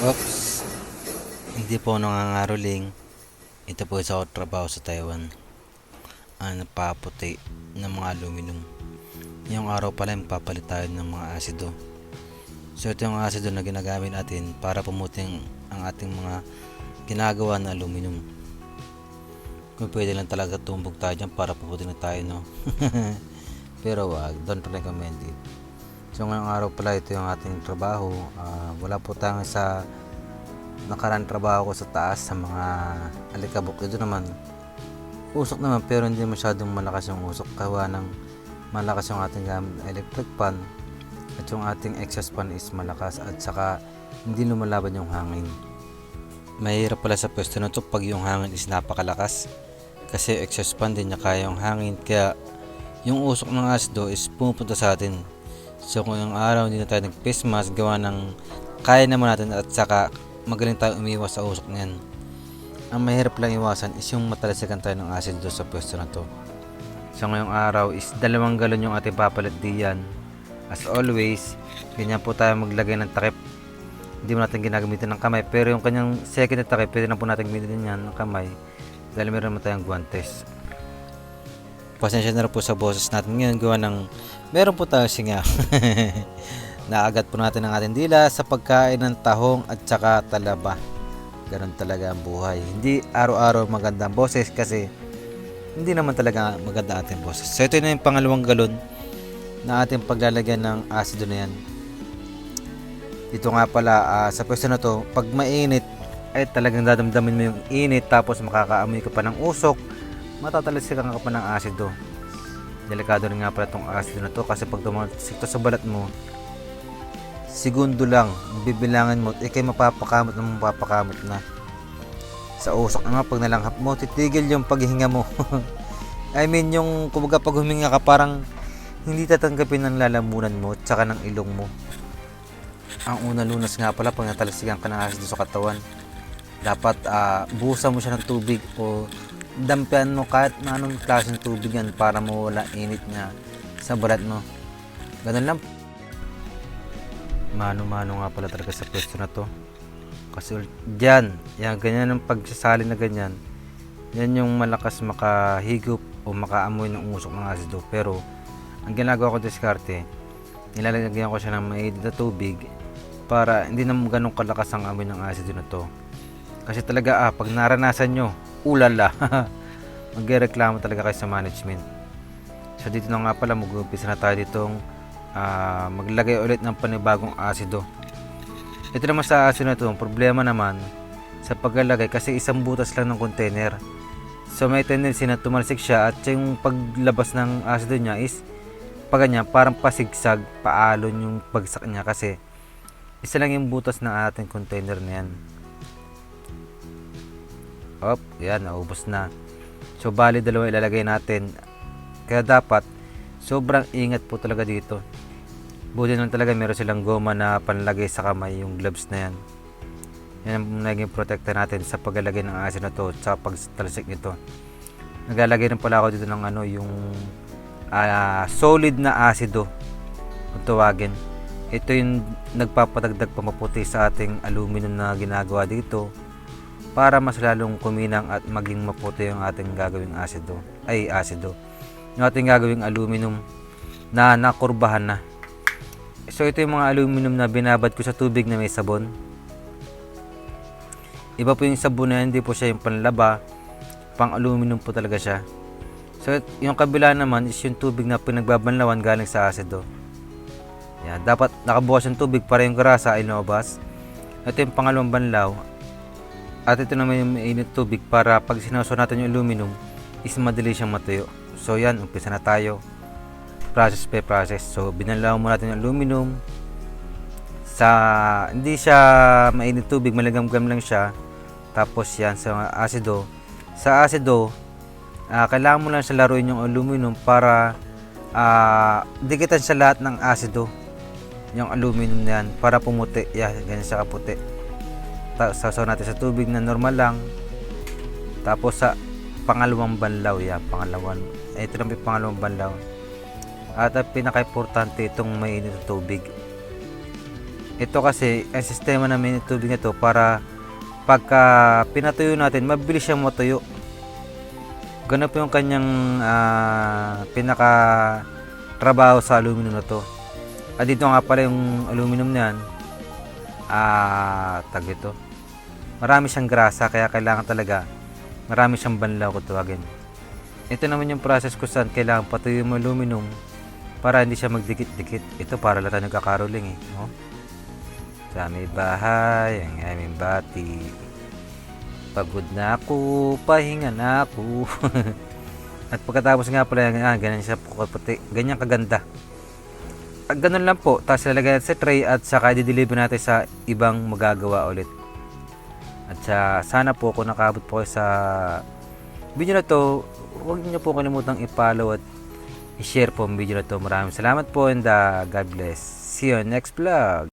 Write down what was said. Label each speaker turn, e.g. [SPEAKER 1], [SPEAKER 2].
[SPEAKER 1] Oops. Hindi po nangangaroling. Ito po sa trabaho sa Taiwan. Ang napaputi ng mga aluminum. Yung araw pala papalit tayo ng mga asido. So ito yung asido na ginagamit natin para pumuting ang ating mga ginagawa na aluminum. Kung pwede lang talaga tumbog tayo dyan para puputi na tayo no. Pero wag, don't recommend it. So ngayong araw pala ito yung ating trabaho. Ah, wala po tayong sa nakarang trabaho ko sa taas sa mga alikabok. Ito naman, usok naman pero hindi masyadong malakas yung usok. Kawa ng malakas yung ating gamit na electric fan at yung ating exhaust fan is malakas at saka hindi lumalaban yung hangin. Mahirap pala sa pwesto na to pag yung hangin is napakalakas kasi exhaust fan din niya kaya yung hangin kaya yung usok ng asdo is pumupunta sa atin. So kung yung araw hindi na tayo nag-face mask, gawa ng kaya naman natin at saka magaling tayo umiwas sa usok niyan. Ang mahirap lang iwasan is yung matalasikan tayo ng acid doon sa pwesto na to. So ngayong araw is dalawang galon yung ating papalit diyan. As always, ganyan po tayo maglagay ng takip. Hindi mo natin ginagamitan ng kamay pero yung kanyang second na takip, pwede na po natin gamitin yan ng kamay dahil meron naman tayong guantes. Pasensya na po sa boses natin ngayon gawa ng meron po tayo singa. Naagat po natin ang ating dila sa pagkain ng tahong at saka talaba. Ganon talaga ang buhay. Hindi araw-araw maganda ang boses kasi hindi naman talaga maganda ating boses. So ito na yung pangalawang galon na ating paglalagyan ng asido na yan. Ito nga pala ah, sa pwesto na to, pag mainit ay talagang dadamdamin mo yung init tapos makakaamoy ka pa ng usok matatalasikan ka pa ng asido. Delikado rin nga pala itong asido na to kasi pag tumasik to sa balat mo, segundo lang, bibilangan mo, ikay mapapakamot na mapapakamot na. Sa usok naman, pag nalanghap mo, titigil yung paghinga mo. I mean, yung kumbaga pag huminga ka, parang hindi tatanggapin ng lalamunan mo at saka ng ilong mo. Ang una lunas nga pala pag natalasikan ka ng asido sa katawan, dapat ah, buhusan mo siya ng tubig o dampian mo kahit na anong klaseng tubig yan para mawala init niya sa balat mo. Ganun lang. Mano-mano nga pala talaga sa pwesto na to. Kasi dyan, yan, ganyan ang pagsasali na ganyan. Yan yung malakas makahigop o makaamoy ng usok ng asido. Pero, ang ginagawa ko diskarte, nilalagyan ko siya ng mainit na tubig para hindi na ganun kalakas ang amoy ng asido na to. Kasi talaga ah, pag naranasan nyo, ulala, magreklamo talaga kayo sa management. So dito na nga pala, mag-umpisa na tayo ditong ah, maglagay ulit ng panibagong asido. Ito naman sa asido na ito, problema naman sa paglalagay kasi isang butas lang ng container. So may tendency na tumalsik siya at yung paglabas ng asido niya is pag ganyan, parang pasigsag, paalon yung bagsak niya kasi isa lang yung butas ng ating container na yan. Op, yan, naubos na. So, bali dalawa ilalagay natin. Kaya dapat, sobrang ingat po talaga dito. Buti lang talaga meron silang goma na panlagay sa kamay, yung gloves na yan. Yan ang naging protector natin sa paglalagay ng asin na to sa pagtalasik nito. Naglalagay rin pala ako dito ng ano, yung ah, solid na asido kung tawagin. Ito yung nagpapadagdag pamaputi sa ating aluminum na ginagawa dito para mas lalong kuminang at maging maputi yung ating gagawing asido ay asido yung ating gagawing aluminum na nakurbahan na so ito yung mga aluminum na binabad ko sa tubig na may sabon. Iba po yung sabon na yan, hindi po siya yung panlaba. Pang aluminum po talaga siya. So yung kabila naman is yung tubig na pinagbabanlawan galing sa asido yan, dapat nakabukas yung tubig para yung grasa ay lumabas. Ito yung pangalawang banlaw. At ito naman yung mainit tubig para pag sinauso natin yung aluminum is madali siyang matuyo. So yan, umpisa na tayo. Process by process. So binalaw mo natin yung aluminum. Sa hindi siya mainit tubig, maligamgam lang siya. Tapos yan sa asido. Sa asido, ah, kailangan mo lang siya laruin yung aluminum para ah, dikitan siya lahat ng asido. Yung aluminum na yan para pumuti. Yan, ganyan siya kaputi sasaw natin sa tubig na normal lang tapos sa pangalawang banlaw yan pangalawang eh, ito lang yung pangalawang banlaw at ang pinaka-importante itong mainit na tubig Ito kasi, ang sistema ng tubig nito para pagka pinatuyo natin, mabilis siyang matuyo. Ganun po yung kanyang ah, pinaka trabaho sa aluminum na to. At dito nga pala yung aluminum niyan, ah, tag ito. Marami siyang grasa kaya kailangan talaga marami siyang banlaw kung tawagin. Ito naman yung process kung saan kailangan patuyo yung aluminum para hindi siya magdikit-dikit. Ito para lang tayo nagkakaroling eh. No? Sa aming bahay, ang aming bati. Pagod na ako, pahinga na ako. At pagkatapos nga pala, ah, ganyan siya puti. Ganyan kaganda. At ganun lang po. Tapos lalagay natin sa tray at saka i-deliver natin sa ibang magagawa ulit. At sa, sana po kung nakabot po kayo sa video na to, huwag niyo po kalimutang i-follow at i-share po ang video na to. Maraming salamat po and uh, God bless. See you on next vlog.